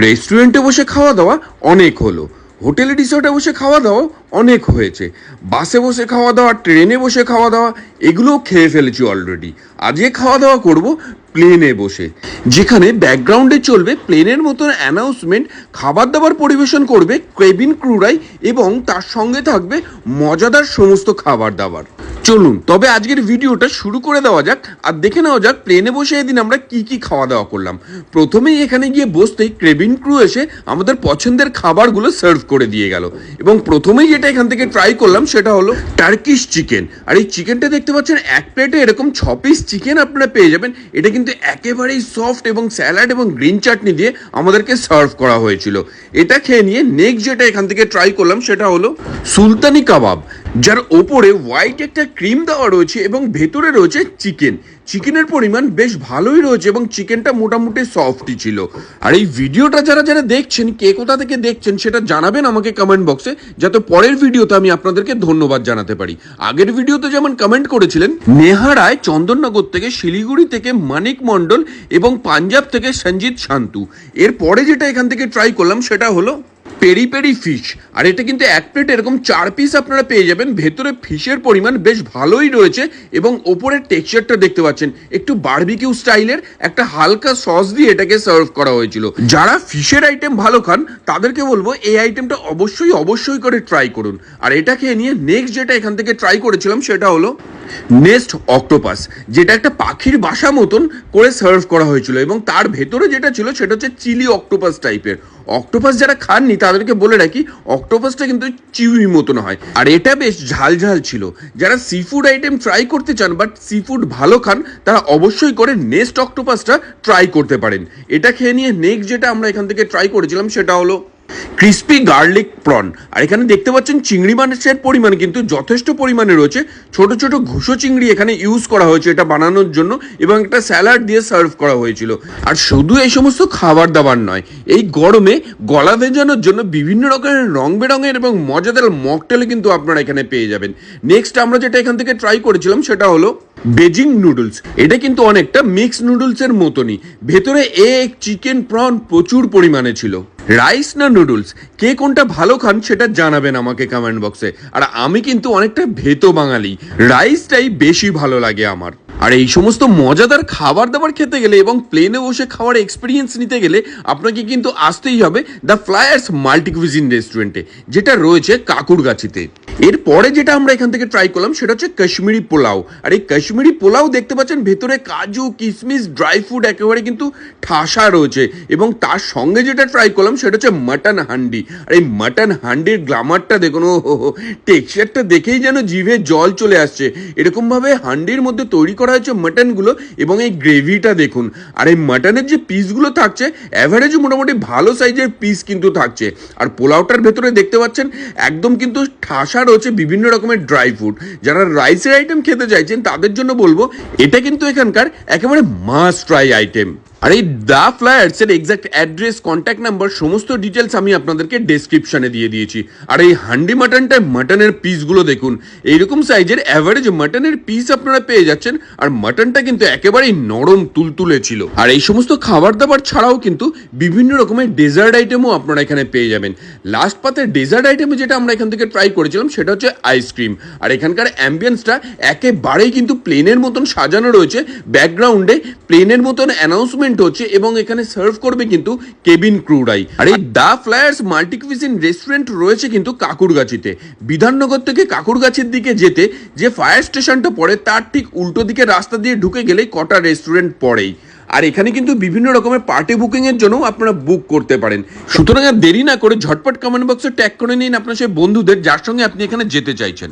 রেস্টুরেন্টে বসে খাওয়া দাওয়া অনেক হলো। হোটেলে রিসোর্টে বসে খাওয়া দাওয়া অনেক হয়েছে। বাসে বসে খাওয়া দাওয়া, ট্রেনে বসে খাওয়া দাওয়া, এগুলোও খেয়ে ফেলেছি অলরেডি আজকে খাওয়া দাওয়া করব প্লেনে বসে, যেখানে ব্যাকগ্রাউন্ডে চলবে প্লেনের মতন অ্যানাউন্সমেন্ট খাবার দাবার পরিবেশন করবে কেবিন ক্রুরাই এবং তার সঙ্গে থাকবে মজাদার সমস্ত খাবার দাবার চলুন, তবে আজকের ভিডিওটা শুরু করে দেওয়া যাক আর দেখে নেওয়া যাক প্লেনে বসে এদিন আমরা কি কি খাওয়া দাওয়া করলাম। প্রথমেই এখানে গিয়ে বসতেই ক্রেবিন ক্রু এসে আমাদের পছন্দের খাবারগুলো সার্ভ করে দিয়ে গেল এবং প্রথমেই যেটা এখান থেকে ট্রাই করলাম সেটা হলো টার্কিশ চিকেন আর এই চিকেনটা দেখতে পাচ্ছেন, এক প্লেটে এরকম ছ পিস চিকেন আপনারা পেয়ে যাবেন। এটা কিন্তু একেবারেই সফট এবং স্যালাড এবং গ্রিন চাটনি দিয়ে আমাদেরকে সার্ভ করা হয়েছিল। এটা খেয়ে নিয়ে নেক্সট যেটা এখান থেকে ট্রাই করলাম সেটা হলো সুলতানি কাবাব। যার ওপরে হোয়াইট একটা ক্রিম দেওয়া রয়েছে এবং ভেতরে রয়েছে চিকেন চিকেনের পরিমাণ বেশ ভালোই রয়েছে এবং চিকেনটা মোটামুটি সফটই ছিল। আর এই ভিডিওটা যারা যারা দেখছেন, কে কোথা থেকে দেখছেন সেটা জানাবেন আমাকে কমেন্ট বক্সে যাতে পরের ভিডিওতে আমি আপনাদেরকে ধন্যবাদ জানাতে পারি। আগের ভিডিওতে যেমন কমেন্ট করেছিলেন নেহারায় চন্দননগর থেকে শিলিগুড়ি থেকে মানিক মণ্ডল এবং পাঞ্জাব থেকে সঞ্জিত শান্তু। এরপরে যেটা এখান থেকে ট্রাই করলাম সেটা হলো পেরি পেরি ফিশ। আর এটা কিন্তু এক প্লেট এরকম চার পিস আপনারা পেয়ে যাবেন। ভেতরে ফিশের পরিমাণ বেশ ভালোই রয়েছে এবং ওপরের টেক্সচারটা দেখতে পাচ্ছেন। একটু বারবিকিউ স্টাইলের একটা হালকা সস দিয়ে এটাকে সার্ভ করা হয়েছিল। যারা ফিশের আইটেম ভালো খান, তাদেরকে বলব এই আইটেমটা অবশ্যই অবশ্যই করে ট্রাই করুন। আর এটা খেয়ে নিয়ে নেক্সট যেটা এখান থেকে ট্রাই করেছিলাম, সেটা হলো নেস্ট অক্টোপাস যেটা একটা পাখির বাসা মতন করে সার্ভ করা হয়েছিল। এবং তার ভেতরে যেটা ছিল, সেটা হচ্ছে চিলি অক্টোপাস টাইপের অক্টোপাস যারা খাননি, তাদেরকে বলে রাখি, অক্টোপাসটা কিন্তু চিউই মতন হয়। আর এটা বেশ ঝাল ঝাল ছিল। যারা সি ফুড আইটেম ট্রাই করতে চান বাট সি ফুড ভালো খান, তারা অবশ্যই করে নেক্সট অক্টোপাসটা ট্রাই করতে পারেন। এটা খেয়ে নিয়ে নেক্সট যেটা আমরা এখান থেকে ট্রাই করেছিলাম, সেটা হলো ক্রিস্পি গার্লিক প্রন। আর এখানে দেখতে পাচ্ছেন চিংড়ি মাছের পরিমাণ কিন্তু যথেষ্ট পরিমাণে রয়েছে। ছোট ছোট ঘুষো চিংড়ি এখানে ইউজ করা হয়েছে এটা বানানোর জন্য এবং একটা স্যালাড দিয়ে সার্ভ করা হয়েছিল। আর শুধু এই সমস্ত খাবার দাবার নয়, এই গরমে গলা ভেজানোর জন্য বিভিন্ন রকমের রং বেরঙের এবং মজাদার মকটেল কিন্তু আপনারা এখানে পেয়ে যাবেন। নেক্সট আমরা যেটা এখান থেকে ট্রাই করেছিলাম সেটা হলো বেজিং নুডলস। এটা কিন্তু অনেকটা মিক্স নুডলসের মতনই। ভেতরে এগ চিকেন প্রন প্রচুর পরিমাণে ছিল। রাইস না নুডলস কে কোনটা ভালো খান সেটা জানাবেন আমাকে কমেন্ট বক্সে আর আমি কিন্তু অনেকটা ভেতো বাঙালি। রাইসটাই বেশি ভালো লাগে আমার। আর এই সমস্ত মজাদার খাবার দাবার খেতে গেলে এবং প্লেনে বসে খাওয়ার এক্সপিরিয়েন্স নিতে গেলে আপনাকে কিন্তু আসতেই হবে দ্য ফ্লায়ার্স মাল্টিকুইজিন রেস্টুরেন্টে যেটা রয়েছে কাকুরগাছিতে। এরপরে যেটা আমরা এখান থেকে ট্রাই করলাম সেটা হচ্ছে কাশ্মীরি পোলাও। আর এই কাশ্মীরি পোলাও দেখতে পাচ্ছেন ভেতরে কাজু কিশমিশ ড্রাই ফ্রুট একেবারে কিন্তু ঠাসা রয়েছে। এবং তার সঙ্গে যেটা ট্রাই করলাম সেটা হচ্ছে মাটন হান্ডি। আর এই মাটন হান্ডির গ্লামারটা দেখুন ও টেক্সচারটা দেখেই যেন জিভে জল চলে আসছে। এরকমভাবে হান্ডির মধ্যে তৈরি করা হয়েছে মাটনগুলো এবং এই গ্রেভিটা দেখুন। আর এই মাটনের যে পিসগুলো থাকছে অ্যাভারেজ মোটামুটি ভালো সাইজের পিস কিন্তু থাকছে। আর পোলাওটার ভেতরে দেখতে পাচ্ছেন, একদম কিন্তু ঠাসা রয়েছে বিভিন্ন রকমের ড্রাই ফ্রুট যারা রাইসের আইটেম খেতে চাইছেন, তাদের জন্য বলব, এটা কিন্তু এখানকার একেবারে মাস্ট ট্রাই আইটেম আর এই দ্য ফ্লায়ার্স এর এক্সাক্ট অ্যাড্রেস কন্ট্যাক্ট নাম্বার সমস্ত ডিটেলস আমি আপনাদেরকে ডেসক্রিপশনে দিয়ে দিয়েছি। আর এই হান্ডি মাটনটায় মাটনের পিসগুলো দেখুন। এইরকম সাইজের অ্যাভারেজ মাটনের পিস আপনারা পেয়ে যাচ্ছেন, আর মাটনটা কিন্তু একেবারেই নরম তুলতুলে ছিল। আর এই সমস্ত খাবার দাবার ছাড়াও কিন্তু বিভিন্ন রকমের ডেজার্ট আইটেমও আপনারা এখানে পেয়ে যাবেন। লাস্ট পাতে ডেজার্ট আইটেমে যেটা আমরা এখান থেকে ট্রাই করেছিলাম, সেটা হচ্ছে আইসক্রিম আর এখানকার অ্যাম্বিয়েন্সটা একেবারেই কিন্তু প্লেনের মতন সাজানো রয়েছে। ব্যাকগ্রাউন্ডে প্লেনের মতন অ্যানাউন্সমেন্ট হচ্ছে এবং এখানে সার্ভ করবে কিন্তু কেবিন ক্রুরাই। আর এই দা ফ্লায়ার্স মাল্টিকুইজিন রেস্টুরেন্ট রয়েছে কিন্তু কাকুরগাছিতে। বিধাননগর থেকে কাকুরগাছির দিকে যেতে যে ফায়ার স্টেশনটা পড়ে, তার ঠিক উল্টো দিকে রাস্তা দিয়ে ঢুকে গেলেই কটা রেস্টুরেন্ট পড়েই। আর এখানে কিন্তু বিভিন্ন রকমের পার্টি বুকিং এর জন্য আপনারা বুক করতে পারেন। সুতরাং আর দেরি না করে ঝটপট কমেন্ট বক্সে ট্যাগ করে নিন আপনার সেই বন্ধুদের, যার সঙ্গে আপনি এখানে যেতে চাইছেন।